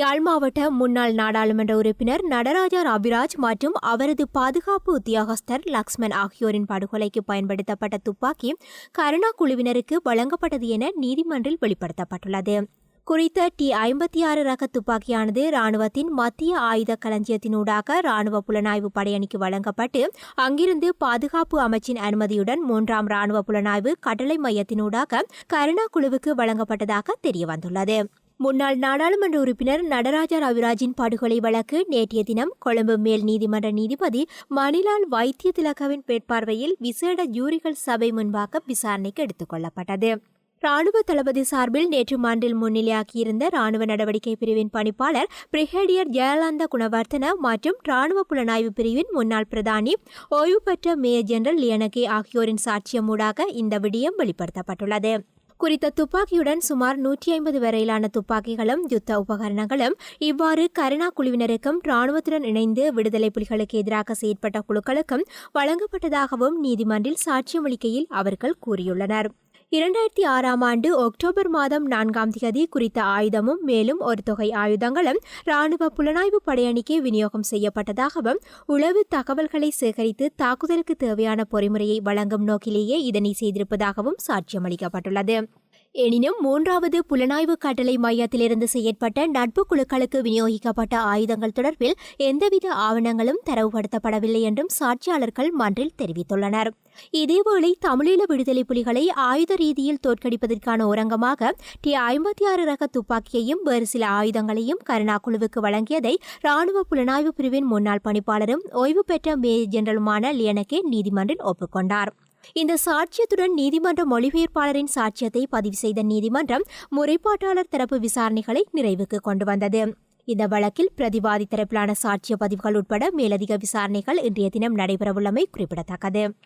யாழ் மாவட்ட முன்னாள் நாடாளுமன்ற உறுப்பினர் நடராஜா ராபிராஜ் மற்றும் அவரது பாதுகாப்பு உத்தியோகஸ்தர் லக்ஷ்மன் ஆகியோரின் படுகொலைக்கு பயன்படுத்தப்பட்ட துப்பாக்கி கருணா குழுவினருக்கு வழங்கப்பட்டது என நீதிமன்றில் வெளிப்படுத்தப்பட்டுள்ளது. குறித்த டி ஐம்பத்தி ஆறு ரக துப்பாக்கியானது ராணுவத்தின் மத்திய ஆயுத களஞ்சியத்தினூடாக ராணுவ புலனாய்வு படையணிக்கு வழங்கப்பட்டு அங்கிருந்து பாதுகாப்பு அமைச்சின் அனுமதியுடன் மூன்றாம் ராணுவ புலனாய்வு கட்டளை மையத்தினூடாக கருணா குழுவுக்கு வழங்கப்பட்டதாக தெரியவந்துள்ளது. முன்னாள் நாடாளுமன்ற உறுப்பினர் நடராஜா ரவிராஜின் படுகொலை வழக்கு நேற்றைய தினம் கொழும்பு மேல் நீதிமன்ற நீதிபதி மணிலால் வைத்திய திலகவின் மேற்பார்வையில் விசேட ஜூரிகள் சபை முன்பாக விசாரணைக்கு எடுத்துக் கொள்ளப்பட்டது. ராணுவ தளபதி சார்பில் நேற்று மாண்டில் முன்னிலையாக்கியிருந்த ராணுவ நடவடிக்கை பிரிவின் பணிப்பாளர் பிரிகேடியர் ஜெயலலிதா குணவர்த்தன மற்றும் ராணுவ புலனாய்வு பிரிவின் முன்னாள் பிரதானி ஓய்வு பெற்ற மேயர் ஜெனரல் லியனகே ஆகியோரின் சாட்சியம் ஊடாக இந்த விடயம் வெளிப்படுத்தப்பட்டுள்ளது. குறித்த துப்பாக்கியுடன் சுமார் நூற்றி ஐம்பது வரையிலான துப்பாக்கிகளும் யுத்த உபகரணங்களும் இவ்வாறு கருணா குழுவினருக்கும் ராணுவத்துடன் இணைந்து விடுதலை புலிகளுக்கு எதிராக செயற்பட்ட குழுக்களுக்கும் வழங்கப்பட்டதாகவும் நீதிமன்றில் சாட்சியமளிக்கையில் அவர்கள் கூறியுள்ளனர். இரண்டாயிரத்தி ஆறாம் ஆண்டு அக்டோபர் மாதம் நான்காம் தேதி குறித்த ஆயுதமும் மேலும் ஒரு தொகை ஆயுதங்களும் ராணுவ புலனாய்வு படையணிக்கு விநியோகம் செய்யப்பட்டதாகவும் உளவு தகவல்களை சேகரித்து தாக்குதலுக்கு தேவையான பொறிமுறையை வழங்கும் நோக்கிலேயே இதனை செய்திருப்பதாகவும் சாட்சியமளிக்கப்பட்டுள்ளது. எனினும் மூன்றாவது புலனாய்வு கட்டளை மையத்திலிருந்து செயற்பட்ட நட்பு குழுக்களுக்கு விநியோகிக்கப்பட்ட ஆயுதங்கள் தொடர்பில் எந்தவித ஆவணங்களும் தரவுபடுத்தப்படவில்லை என்றும் சாட்சியாளர்கள் மன்றில் தெரிவித்துள்ளனர். இதேவேளை தமிழீழ விடுதலை புலிகளை ஆயுத ரீதியில் தோற்கடிப்பதற்கான ஒரங்கமாக டி ஐம்பத்தி ஆறு ரக துப்பாக்கியையும் வேறு சில ஆயுதங்களையும் கருணா குழுவுக்கு வழங்கியதை ராணுவ புலனாய்வு பிரிவின் முன்னாள் பணிப்பாளரும் ஓய்வு பெற்ற மேஜர் ஜெனரலுமான லியனகே நீதிமன்றில் ஒப்புக்கொண்டார். இந்த சாட்சியத்துடன் நீதிமன்ற மொழிபெயர்ப்பாளரின் சாட்சியத்தை பதிவு செய்த நீதிமன்றம் முறைப்பாட்டாளர் தரப்பு விசாரணைகளை நிறைவுக்கு கொண்டு வந்தது. இந்த வழக்கில் பிரதிவாதி தரப்பிலான சாட்சிய பதிவுகள் உட்பட மேலதிக விசாரணைகள் இன்றைய தினம் நடைபெறவுள்ளமை குறிப்பிடத்தக்கது.